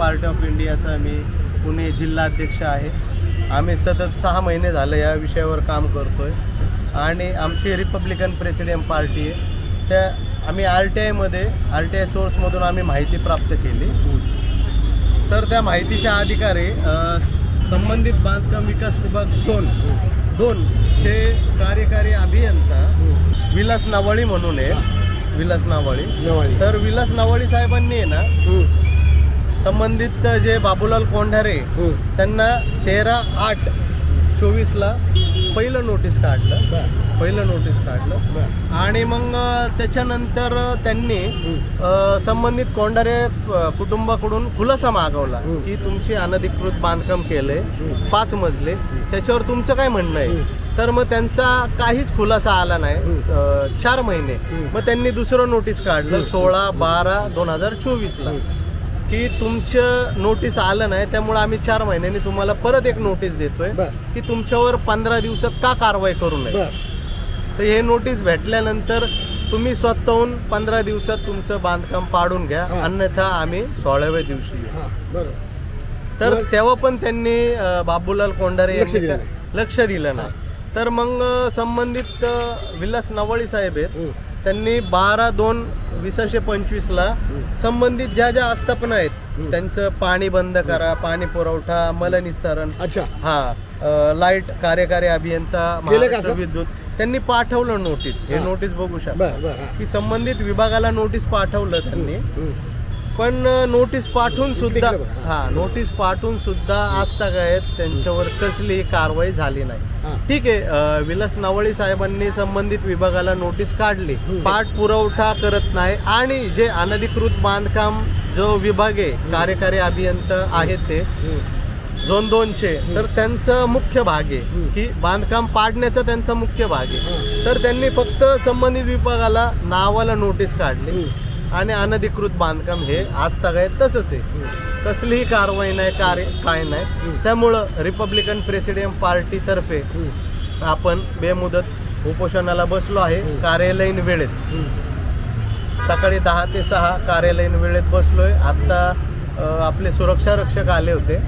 Party of इंडियाचा मी पुणे जिल्हा अध्यक्ष आहे. आम्ही सतत सहा महिने झाले या विषयावर काम करतोय. आणि आमची रिपब्लिकन प्रेसिडियम पार्टी आहे. त्या आम्ही आर टी आयमध्ये आर टी आय सोर्समधून आम्ही माहिती प्राप्त केली. तर त्या माहितीच्या अधिकारी संबंधित बांधकाम विकास विभाग झोन दोन चे कार्यकारी अभियंता विलास नावाळी म्हणून आहे. विलास नावाळी. नवाळी. तर विलास नावाळी साहेबांनी आहे ना संबंधित जे बाबूलाल कोंढारे त्यांना तेरा आठ चोवीसला पहिलं नोटीस काढलं. पहिलं नोटीस काढलं. आणि मग त्याच्यानंतर त्यांनी संबंधित कोंढारे कुटुंबाकडून खुलासा मागवला. की तुमची अनधिकृत बांधकाम केलंय पाच मजले. त्याच्यावर तुमचं काय म्हणणं आहे? तर मग त्यांचा काहीच खुलासा आला नाही चार महिने. मग त्यांनी दुसरं नोटीस काढलं सोळा बारा दोन हजार चोवीसला. की तुमचं नोटीस आलं नाही त्यामुळे आम्ही चार महिन्यांनी तुम्हाला परत एक नोटीस देतोय बर. की तुमच्यावर पंधरा दिवसात का कारवाई करू नये तर हे नोटीस भेटल्यानंतर तुम्ही स्वतःहून पंधरा दिवसात तुमचं बांधकाम पाडून घ्या हा. अन्यथा आम्ही सोळाव्या दिवशी येऊ. बरोबर तर मग? तेव्हा पण त्यांनी अ, बाबूलाल कोंढारे लक्ष यांनी दिलं लक्ष दिलं नाही तर मग अ, संबंधित अ, विलास नवाळी साहेब आहेत त्यांनी बारा दोन वीसशे पंचवीसला संबंधित ज्या ज्या आस्थापना आहेत त्यांचं पाणी बंद करा पाणी पुरवठा मलनिस्सारण अच्छा हा लाइट कार्यकारी अभियंता? विद्युत त्यांनी पाठवलं नोटीस हे. नोटीस बघू शकता. की संबंधित विभागाला नोटीस पाठवलं त्यांनी. पण नोटीस पाठवून सुद्धा. हा नोटीस पाठवून सुद्धा आजतागायत त्यांच्यावर कसलीही कारवाई झाली नाही हा. ठीक आहे विलास नावळी साहेबांनी संबंधित विभागाला नोटीस काढली हम्म. पाठपुरवठा करत नाही आणि जे अनधिकृत बांधकाम जो विभाग आहे कार्यकारी अभियंता आहेत ते हम्म. झोन दोनचे तर त्यांचं मुख्य भाग आहे. की बांधकाम पाडण्याचा त्यांचा मुख्य भाग आहे हा. तर त्यांनी फक्त संबंधित विभागाला नावाला नोटीस काढली. आणि अनधिकृत बांधकाम हे आजतागायत तसंच आहे. कसलीही कारवाई नाही कार्य काय नाही. त्यामुळं रिपब्लिकन प्रेसिडियम पार्टीतर्फे आपण बेमुदत उपोषणाला बसलो आहे. कार्यालयीन वेळेत. सकाळी दहा ते सहा कार्यालयीन वेळेत बसलोय. आता आपले सुरक्षा रक्षक आले होते.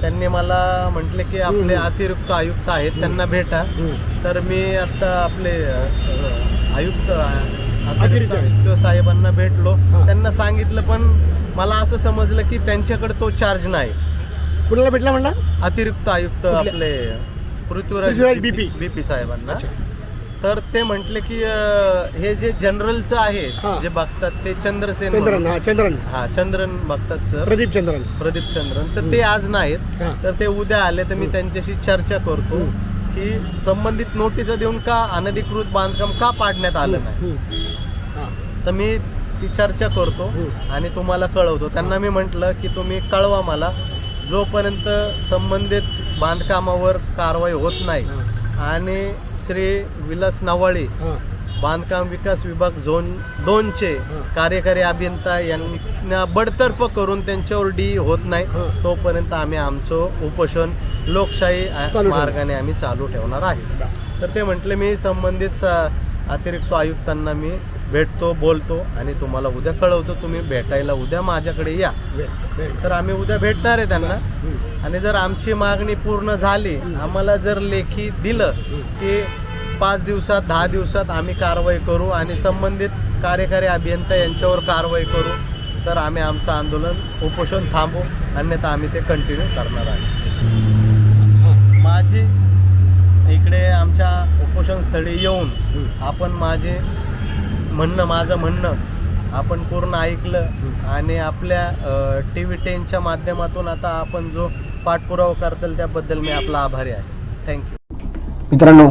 त्यांनी मला म्हटले की आपले अतिरिक्त आयुक्त आहेत त्यांना भेटा. तर मी आता आपले आयुक्त साहेबांना भेटलो. त्यांना सांगितलं पण मला असं समजलं की त्यांच्याकडे तो चार्ज नाही कुणाला भेटला म्हणला अतिरिक्त आयुक्त? आपले पृथ्वीराज बीपी. बीपी साहेबांना. तर ते म्हटले की हे जे जनरलचं आहे. जे बघतात ते चंद्रसेन चंद्रन. हा चंद्रन हा चंद्रन बघतात सर प्रदीप चंद्रन प्रदीप चंद्रन तर ते आज नाहीत. तर ते उद्या आले तर मी त्यांच्याशी चर्चा करतो. की संबंधित नोटीस देऊन का अनधिकृत बांधकाम का पाडण्यात आलं नाही. हा. तर मी ती चर्चा करतो. आणि तुम्हाला कळवतो त्यांना मी म्हटलं की तुम्ही कळवा मला जोपर्यंत संबंधित बांधकामावर कारवाई होत नाही आणि श्री विलास नवाळी. बांधकाम विकास विभाग झोन दोनचे. कार्यकारी अभियंता यांना बडतर्फ करून त्यांच्यावर डी होत नाही. तोपर्यंत आम्ही आमचं उपोषण लोकशाही. मार्गाने आम्ही चालू ठेवणार आहे तर ते म्हटले मी संबंधित अतिरिक्त आयुक्तांना मी भेटतो बोलतो आणि तुम्हाला उद्या कळवतो तुम्ही भेटायला उद्या माझ्याकडे या. तर आम्ही उद्या भेटणार आहे त्यांना. आणि जर आमची मागणी पूर्ण झाली आम्हाला जर लेखी दिलं की पाच दिवसात दहा दिवसात आम्ही कारवाई करू आणि संबंधित कार्यकारी अभियंता यांच्यावर कारवाई करू. तर आम्ही आमचं आंदोलन उपोषण थांबू अन्यथा आम्ही ते कंटिन्यू करणार आहे. माझी इकडे आमच्या उपोषणस्थळी येऊन आपण माझे म्हणणं माझं म्हणणं आपण पूर्ण ऐकलं आणि आपल्या टी व्ही टेनच्या माध्यमातून आता आपण जो पाठपुरावा करतील त्याबद्दल मी आपला आभारी आहे. थँक्यू मित्रांनो